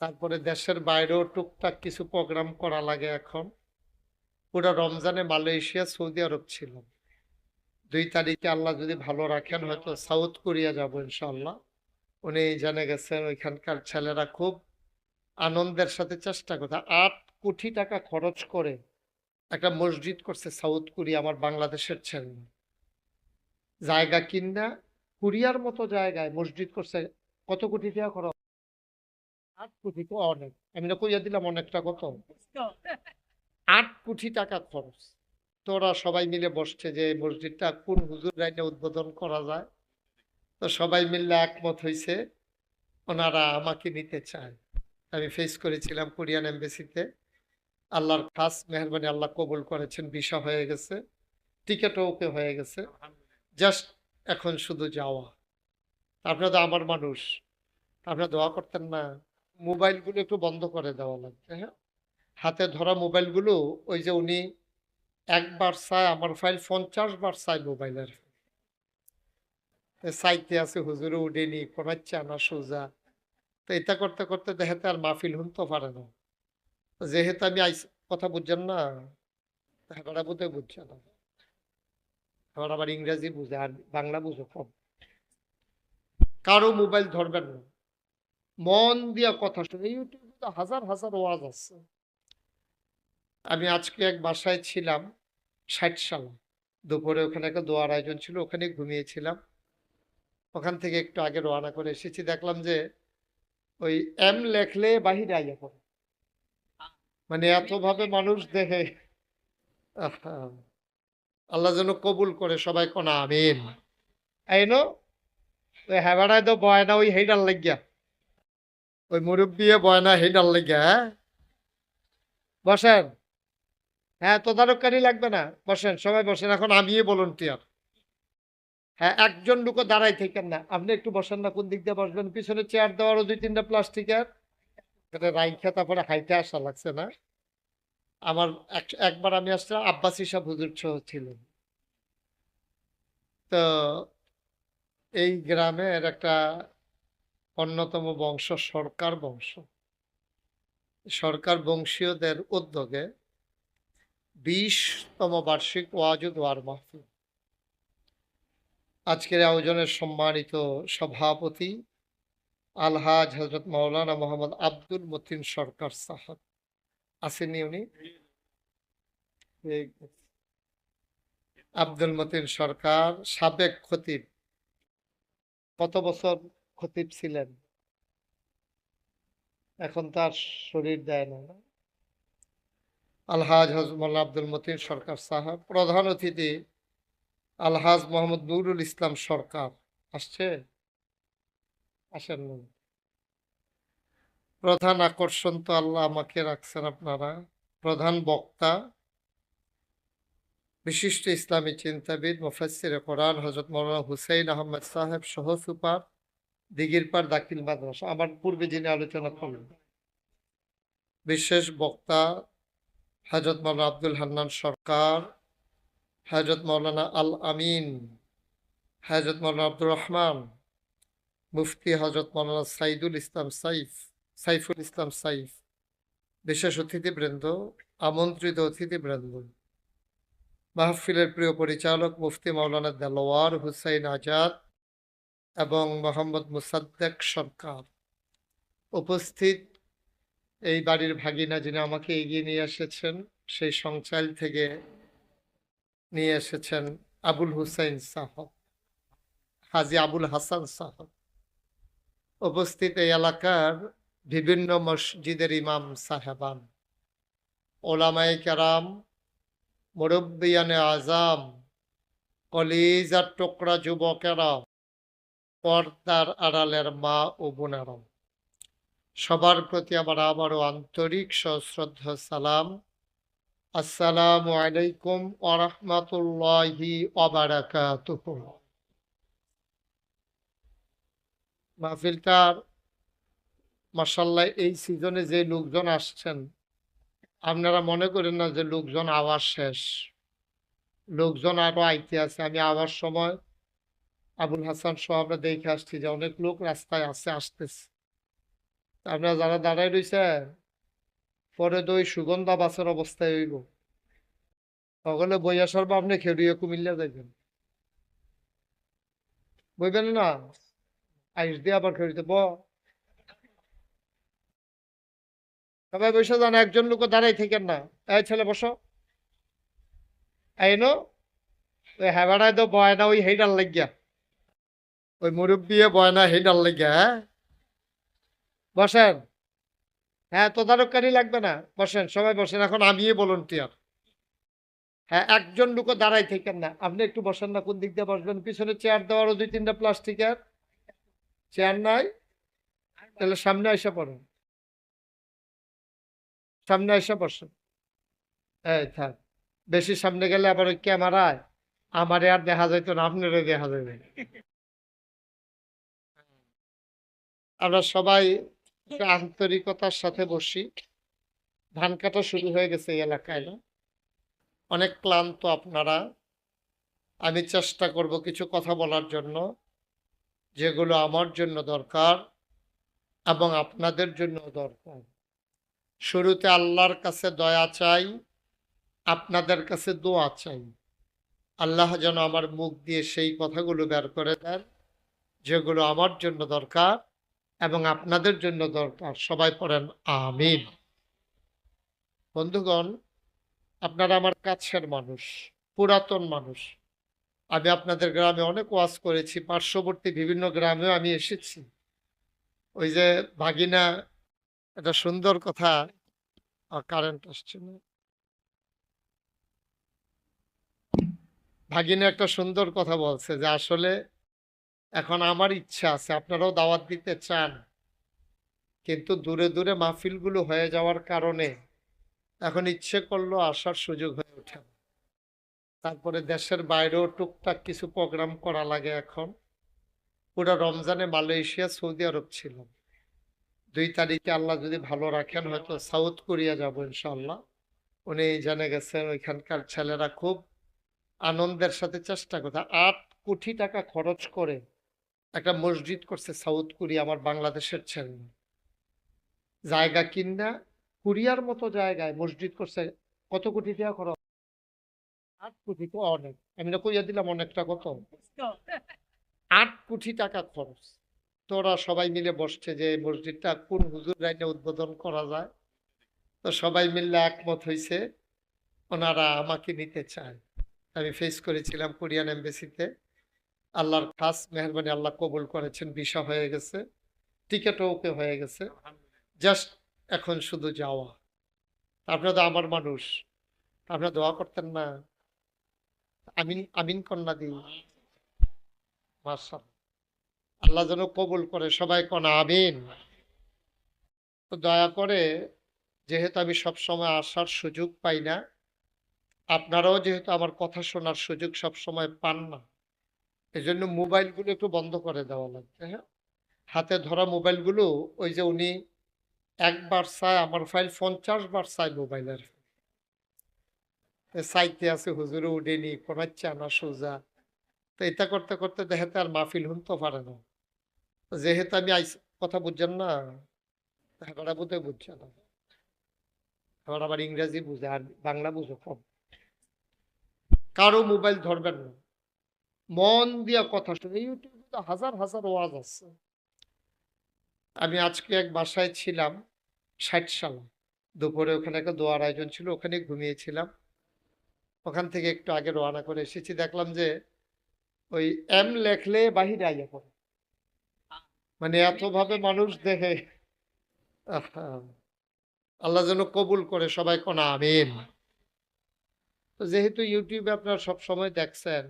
তারপরে দেশের বাইরেও টুকটাক কিছু প্রোগ্রাম করা লাগে এখন। পুরো রমজানে মালয়েশিয়া, সৌদি আরব ছিলাম দুই তারিখে আল্লাহ যদি ভালো রাখেন, হয়তো সাউথ কোরিয়া যাব ইনশাল্লাহ উনি জেনে গেছেন ওইখানকার ছেলেরা খুব আনন্দের সাথে চেষ্টা করছে। আট কোটি টাকা খরচ করে একটা মসজিদ করছে সাউথ কোরিয়া, আমার বাংলাদেশের ছেলে। জায়গা কিনা, কোরিয়ার মতো জায়গায় মসজিদ করছে, কত কোটি টাকা খরচ? আট কোটি তো অনেক। আমি না কইয়া দিলাম অনেকটা কত আট কোটি টাকা খরচ। তো ওরা সবাই মিলে বসছে যে মসজিদটা কোন হুজুর রাইনে উদ্বোধন করা যায়? তো সবাই মিলে একমত হয়েছে ওনারা আমাকে নিতে চায়। আমি ফেস করেছিলাম কোরিয়ান এম্বাসিতে। আল্লাহর খাস মেহরবানি আল্লাহ কবুল করেছেন ভিসা হয়ে গেছে। টিকিটও ওকে হয়ে গেছে। জাস্ট এখন শুধু যাওয়া। আপনারা তো আমার মানুষ। আপনারা দোয়া করতেন না। মোবাইলগুলো একটু বন্ধ করে দেওয়া লাগবে হ্যাঁ? হাতে ধরা মোবাইলগুলো, ওই যে উনি একবার চায়, আমার ফাইল পঞ্চাশ বার চায় মোবাইলের। চাইতে আছে হুজুরে উডেনি পড়াচ্ছে আনা সোজা। তো এটা করতে করতে দেখাতে আর মাহফিল শুনতে পারে না। যেহেতু আমি আইস, কথা বুঝছেন না? এবার বুঝে বুঝছে না। এবার আবার ইংরেজি বুঝে, আর বাংলা বুঝে কম। কারও মোবাইল ধরবেন না। মন দিয়া কথা শুনে ইউটিউবে তো হাজার হাজার ওয়াজ আছে। আমি আজকে এক বাসায় ছিলাম, ষাট সাল। দুপুরে ওখানে একটা দোয়ার আয়োজন ছিল, ওখানে ঘুমিয়েছিলাম। ওখান থেকে একটু আগে রওনা করে এসেছি, দেখলাম যে ওই এম লেখলে বাহিরে আইয়া পড়ে। মানে এতভাবে মানুষ দেখে। আল্লাহ যেন কবুল করে সবাই কোনা, আমিন। এই নো, ওই হেবাড়ায় তো বয়না ওই হেডার লাগিয়া। ওই মুরব্বিয়ে বয়না হেডার লাগিয়া হ্যাঁ? বসেন। হ্যাঁ তদারককারী লাগবে না। বসেন, সবাই বসেন, এখন আমিই ভলন্টিয়ার হ্যাঁ একজন লোকও দাঁড়াই থাকেন না। আপনি একটু বসেন না, কোন দিক দিয়ে বসবেন? পিছনে চেয়ার দেওয়ারও দুই তিনটা প্লাস্টিকের এটা রাইখা, তারপরে হাইটে আসা লাগছে না। আমার এক- একবার আমি আসছিলাম, আব্বাস হিসাব হুজুর সহ ছিলেন। তো এই গ্রামের একটা অন্যতম বংশ সরকার বংশ। সরকার বংশীয়দের উদ্যোগে বিশতম বার্ষিক ওয়াজুদ ওয়ার মাহফিল। আজকের আয়োজনের সম্মানিত সভাপতি আলহাজ হজরত মাওলানা মোহাম্মদ আব্দুল মতিন সরকার সাহেব। আসেননি উনি? আব্দুল মতিন সরকার সাবেক খতিব। কত বছর খতিব ছিলেন। এখন তার শরীর দেয় না? আলহাজ হজমুল্লাহ আব্দুল মতিন সরকার সাহেব, প্রধান অতিথি আলহাজ মোহাম্মদ নুরুল ইসলাম সরকার। আসছে? আসেন। প্রধান আকর্ষণ তো আল্লাহ আমাকে রাখছেন আপনারা। প্রধান বক্তা, বিশিষ্ট ইসলামী চিন্তাবিদ, মুফাসসির কোরআন হজরত মৌলানা হুসাইন আহমেদ সাহেব, সহ সুপার। দিগিরপার দাখিল মাদ্রাসা। আমার পূর্বে যিনি আলোচনা করলেন, বিশেষ বক্তা হজরত মৌলানা আব্দুল হান্নান সরকার হজরত মৌলানা আল আমিন হজরত মৌলানা আব্দুর রহমান, মুফতি হজরত মৌলানা সাইদুল ইসলাম সাইফ, সাইফুল ইসলাম সাইফ, বিশেষ অতিথিবৃন্দ, আমন্ত্রিত অতিথিবৃন্দ, মাহফিলের প্রিয় পরিচালক মুফতি মাওলানা দেলোয়ার হুসাইন আজাদ এবং মোহাম্মদ মুসাদ্দেক সরকার উপস্থিত এই বাড়ির ভাগিনা যিনি আমাকে এগিয়ে নিয়ে এসেছেন, সেই সংচাল থেকে নিয়ে এসেছেন আবুল হুসাইন সাহব, হাজি আবুল হাসান সাহব। উপস্থিত এই এলাকার বিভিন্ন মসজিদের ইমাম সাহেবান ওলামাই কেরাম, মুরব্বিয়ানে আজাম কলিজার টুকরা যুবকেরা পর্দার আড়ালের মা ও বোনেরা। সবার প্রতি আমার আবারও আন্তরিক সশ্রদ্ধ সালাম। আসসালামু আলাইকুম ওরহমতুল্লাহি ওবারাকাতুহ মাহফিলটার মাসাল্লাহ এই সিজনে যে লোকজন আসছেন, আপনারা মনে করেন না যে লোকজন আওয়াজ শেষ। লোকজন আরও আইতে আছে। আমি আওয়ার সময় আবুল হাসান সহ আমরা দেখে আসছি যে অনেক লোক রাস্তায় আছে, আসতেছে। আপনারা যারা দাঁড়ায় রয়েছেন পরে তো ওই সুগন্ধা বাসের অবস্থায় হইব। সকলে বই আসার পর আপনি খেড়িয়ে কুমিল্লা যাইবেন। বইবেন না? আইস দিয়ে আবার খেড়িতে ব সবাই বসে যান, একজন লোক দাঁড়াই থাকেন না। এই ছেলে বসো। এই নো, ওই হেবাড়ায় তো বয় না, ওই হেডার লাগিয়া। ওই মুরব্বী বয় না হেডার লাগিয়া হ্যাঁ? বসেন। হ্যাঁ তদারককারী লাগবে না। বসেন, সবাই বসেন, এখন আমি ভলন্টিয়ার হ্যাঁ একজন লোক দাঁড়াই থাকেন না। আপনি একটু বসেন না, কোন দিক দিয়ে বসবেন? পিছনে চেয়ার দেওয়ারও দুই তিনটা প্লাস্টিকের চেয়ার নাই? তাহলে সামনে এসে পড়ুন। সামনে এসে বসেন। এই থাক, বেশি সামনে গেলে আবার ওই ক্যামেরায় আমারে আর দেখা যাইতো না, আপনারও দেখা যাবে আমরা সবাই আন্তরিকতার সাথে বসি। ধান কাটা শুরু হয়ে গেছে এই এলাকায়। অনেক ক্লান্ত আপনারা। আমি চেষ্টা করব কিছু কথা বলার জন্য, যেগুলো আমার জন্য দরকার এবং আপনাদের জন্য দরকার। শুরুতে আল্লাহর কাছে দয়া চাই, আপনাদের কাছে দোয়া চাই। আল্লাহ যেন আমার মুখ দিয়ে সেই কথাগুলো বের করে দেন, যেগুলো আমার জন্য দরকার। এবং আপনাদের জন্য দরকার, সবাই পড়েন, আমিন। বন্ধুগণ, আপনারা আমার কাছের মানুষ, পুরাতন মানুষ। আমি আপনাদের গ্রামে অনেক ওয়াজ করেছি, পার্শ্ববর্তী বিভিন্ন গ্রামেও আমি এসেছি। ওই যে ভাগিনা, একটা সুন্দর কথা কারেন্ট আসছে না। ভাগিনা একটা সুন্দর কথা বলছে যে আসলে এখন আমার ইচ্ছা আছে, আপনারাও দাওয়াত দিতে চান। কিন্তু দূরে দূরে মাহফিলগুলো হয়ে যাওয়ার কারণে এখন ইচ্ছে করল আসার সুযোগ হয়ে ওঠে। তারপরে দেশের বাইরেও টুকটাক কিছু প্রোগ্রাম করা লাগে এখন। পুরো রমজানে মালয়েশিয়া, সৌদি আরব ছিল। দুই তারিখে আল্লাহ যদি ভালো রাখেন, হয়তো সাউথ কোরিয়া যাব ইনশাল্লাহ উনি জেনে গেছেন ওইখানকার ছেলেরা খুব আনন্দের সাথে চেষ্টা করছে। আট কোটি টাকা খরচ করে একটা মসজিদ করছে সাউথ কোরিয়া, আমার বাংলাদেশের ছেলে জায়গা কিনা কোরিয়ার মতো জায়গায় মসজিদ করছে, কত কোটি টাকা খরচ? আট কোটি তো অনেক। আমি না কইয়া দিলাম অনেকটা কত? আট কোটি টাকা খরচ। তোরা সবাই মিলে বসছে যে মসজিদটা কোন হুজুর রাইনে উদ্বোধন করা যায়? তো সবাই মিলে একমত হয়েছে ওনারা আমাকে নিতে চায়। আমি ফেস করেছিলাম কোরিয়ান এম্বাসিতে আল্লাহর খাস মেহরবানি আল্লাহ কবুল করেছেন ভিসা হয়ে গেছে টিকিটও ওকে হয়ে গেছে। জাস্ট এখন শুধু যাওয়া। আপনারা তো আমার মানুষ আপনারা দোয়া করতেন না। আমিন আমিন কন্যা দিই। মার্শাল আল্লাহ যেন কবুল করে সবাই কনা আমিন। তো দয়া করে যেহেতু আমি সব সময় আসার সুযোগ পাই না আপনারাও যেহেতু আমার কথা শোনার সুযোগ সব সময় পান না এজন্য মোবাইলগুলো একটু বন্ধ করে দেওয়া লাগবে হ্যাঁ? হাতে ধরা মোবাইলগুলো, ওই যে উনি একবার চায়, আমার ফাইল পঞ্চাশ বার চায় মোবাইলের। সাইতে আছে হুজুরে উঠেনি কোনাচ্ছে আনা সোজা। তো এটা করতে করতে দেখাতে আর মাহফিল শুনতে পারে না। যেহেতু আমি আইস, কথা বুঝছেন না? এবার বোধহয় বুঝছে না। এবার আবার ইংরেজি বুঝে, আর বাংলা বুঝে কম। কারও মোবাইল ধরবেন না। মন দিয়া কথা শুনে ইউটিউবে তো হাজার হাজার ওয়াজ আছে। আমি আজকে এক বাসায় ছিলাম, ষাট সালে। দুপুরে ওখানে একটা দোয়ার আয়োজন ছিল, ওখানে ঘুমিয়েছিলাম। ওখান থেকে একটু আগে রওনা করে এসেছি, দেখলাম যে ওই এম লেখলে বাহিরে আইয়া পড়ে। মানে এতভাবে মানুষ দেখে আল্লাহ যেন কবুল করে সবাই কোন আমিন। তো যেহেতু ইউটিউবে আপনারা সব সময় দেখছেন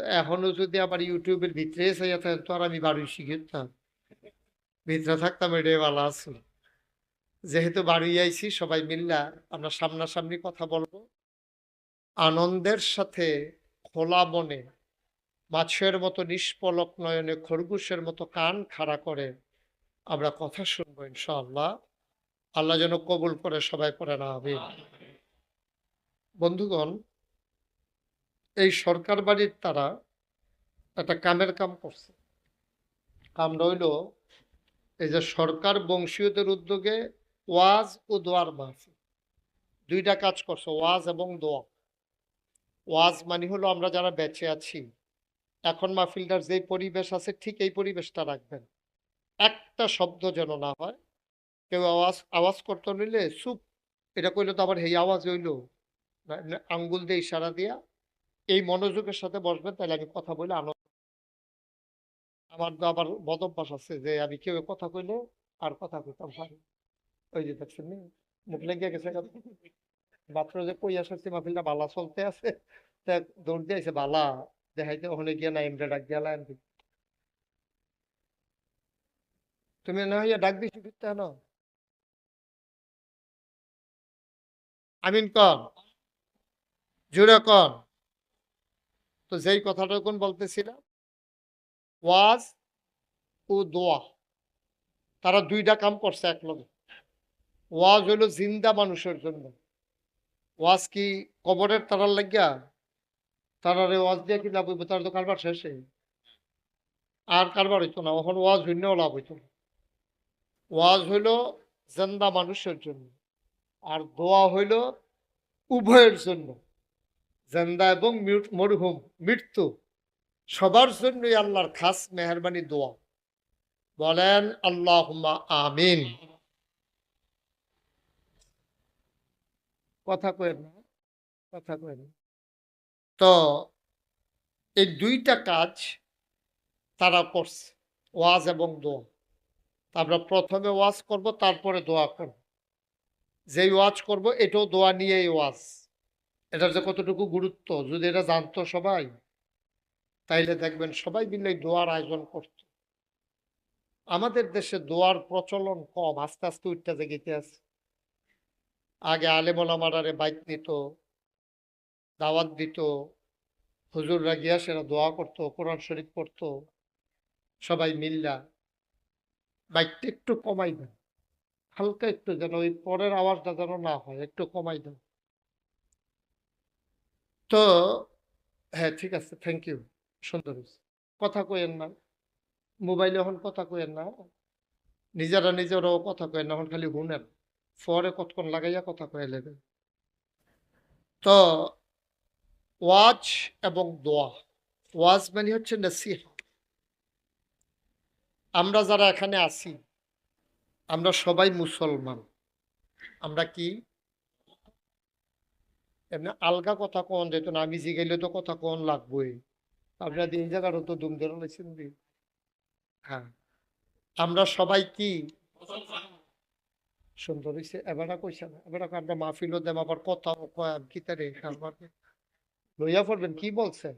তো এখনও যদি আবার ইউটিউবের ভিতরে চাইয়া থাকেন তো আর আমি বাড়ি শিখেতাম ভিতরে থাকতাম, এটাই ভালো আছে। যেহেতু বাড়ি আইছি, সবাই মিল্লা, আমরা সামনাসামনি কথা বলব। আনন্দের সাথে খোলা মনে, মাছের মতো নিষ্পলক নয়নে খরগোশের মতো কান খাড়া করে আমরা কথা শুনব, ইনশাআল্লাহ। আল্লাহ যেন কবুল করে সবাই পড়ে না আমি বন্ধুগণ এই সরকার বাড়ির তারা একটা কামের কাম করছে। কাম রইল এই যে সরকার বংশীয়দের উদ্যোগে ওয়াজ ও দোয়ার মাহফিল। দুইটা কাজ করছে, ওয়াজ এবং দোয়া। ওয়াজ মানে হলো আমরা যারা বেঁচে আছি, এখন মাহফিলটার যে পরিবেশ আছে ঠিক এই পরিবেশটা রাখবেন। একটা শব্দ যেন না হয়, কেউ আওয়াজ আওয়াজ করতে নিলে চুপ, এটা কইলে তো আবার এই আওয়াজ হইল। আঙ্গুল দিয়ে ইশারা দিয়া এই মনোযোগের সাথে বসবেন তাহলে আমি কথা বলে, আনন্দ আমার তো আবার বদ অভ্যাস আছে যে আমি কেউ কথা কইলে আর কথা কইতাম পারি ওই যে দেখছেন নি? মুখ লেগে গেছে মাত্র যে কই আসছে মাহফিলটা বালা চলতে আছে। তা দৌড় দিয়েছে বালা, দেখাইতে ওখানে গিয়ে না এমরে ডাক দিয়া লাইন তুমি না হইয়া ডাক দিছি ফিরতে না আমিন কন, জুড়ে কন। তো যেই কথাটা কোন বলতেছিলাম? ওয়াজ ও দোয়া। তারা দুইটা কাম করছে এক লগে ওয়াজ হইল জিন্দা মানুষের জন্য। ওয়াজ কি কবরের তারার লাগিয়া? তারারে ওয়াজ দিয়ে কি লাভ হইব? তার তো কারবার শেষে। আর কারবার হইতো না। এখন ওয়াজ হইলেও লাভ হইতো না। ওয়াজ হইল জিন্দা মানুষের জন্য। আর দোয়া হইল উভয়ের জন্য। জেন্দা এবং মরহুম মৃত্যু। সবার জন্যই আল্লাহর খাস মেহরবানি দোয়া। বলেন আল্লাহ আমিন। কথা কয়েন না, কথা কয়েন। তো, এই দুইটা কাজ তারা করছে, ওয়াজ এবং দোয়া। আমরা প্রথমে ওয়াজ করব, তারপরে দোয়া করব। যেই ওয়াজ করব, এটাও দোয়া নিয়েই ওয়াজ। এটার যে কতটুকু গুরুত্ব? যদি এটা জানতো সবাই, তাইলে দেখবেন সবাই মিলে দোয়ার আয়োজন করত। আমাদের দেশে দোয়ার প্রচলন কম, আস্তে আস্তে উঠতে জেগেতে আছে। আগে আলেমলামারে বাইক নিত দাওয়াত দিত, হুজুররা গিয়া সেরা দোয়া করতো, কোরআন শরীফ পড়তো, সবাই মিল্লা। বাইকটা একটু কমাই দেন, হালকা একটু যেন ওই পরের আওয়াজটা যেন না হয়, একটু কমাই দেন। তো হ্যাঁ ঠিক আছে থ্যাংক ইউ সুন্দর। কথা কইেন না মোবাইলে এখন কথা কইেন না, নিজেরা নিজেরাও কথা কয়েন না এখন খালি শুনেন, পরে কতক্ষণ লাগাইয়া কথা কয়ে নেবেন তো, ওয়াজ এবং দোয়া, ওয়াজ মানে হচ্ছে নসিহা। আমরা যারা এখানে আছি, আমরা সবাই মুসলমান, আমরা কি? এমনি আলগা কথা কোন যেত না আমি জিগাইলে তো কথা কোন লাগবই। আপনার এই জায়গারও তো দুম ধরে হ্যাঁ। আমরা সবাই কি? সুন্দর হয়েছে এবারে কইছে না। এবারে আমরা মাহফিলও দেব আবার কথা কয় কিতারে লইয়া পড়বেন, কি বলছেন?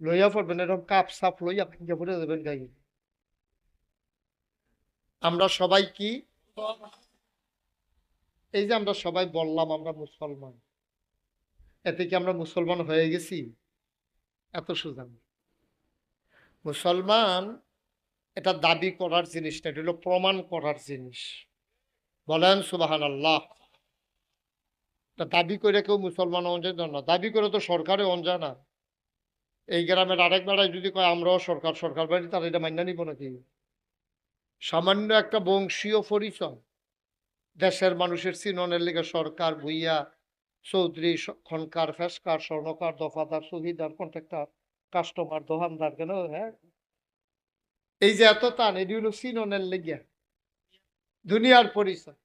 লইয়া পড়বেন, এরকম কাপ সাপ লইয়া ভেঙে পড়ে দেবেন গাই আমরা সবাই কি? এই যে আমরা সবাই বললাম, আমরা মুসলমান। এতে কি আমরা মুসলমান হয়ে গেছি? এত সোজা। মুসলমান এটা দাবি করার জিনিস না এটা হলো প্রমাণ করার জিনিস। বলেন সুবাহান আল্লাহ দাবি করে কেউ মুসলমান যায় না। দাবি করে তো সরকারে না। এই গ্রামের আরেক বেড়ায় যদি কয়, আমরাও সরকার সরকার বাড়ি তার এটা মান্য নিব নাকি? সামান্য একটা বংশীয় পরিচয়। দেশের মানুষের চিননের লিগে সরকার ভুইয়া চৌধুরী খনকার ফেসকার, স্বর্ণকার, দফাদার, সুবিধার, কন্ট্রাক্টর, কাস্টমার, দোকানদার, কেন? হ্যাঁ? এই যে এত টান, এটি হলো চিননের লেগে দুনিয়ার পরিচয়।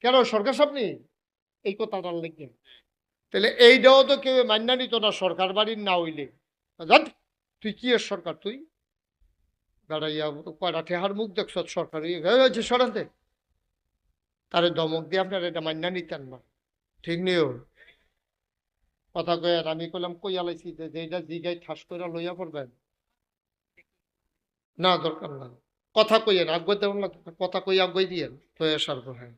কেন, সরকার সামনে এই কথাটার লেগে তাহলে এইটাও তো কেউ মান্য নিত না, সরকার বাড়ির না হইলে। জান তুই কি সরকার তুই? বেড়াইয়া কয়টা ঠেহার মুখ দেখছ সরকার? সরাতে তারে দমক দিয়ে আপনার এটা মান্য নিতেন না। ঠিক নিও কথা কয়েন আমি কইলাম কইয়া লাইছি যে যেটা জিগাই ঠাস করে লইয়া পড়বেন? না, দরকার না কথা কইয়েন, আগ্রহ দেবেন না, কথা কই আগ্রহ দিয়েন। তো সারবো হ্যাঁ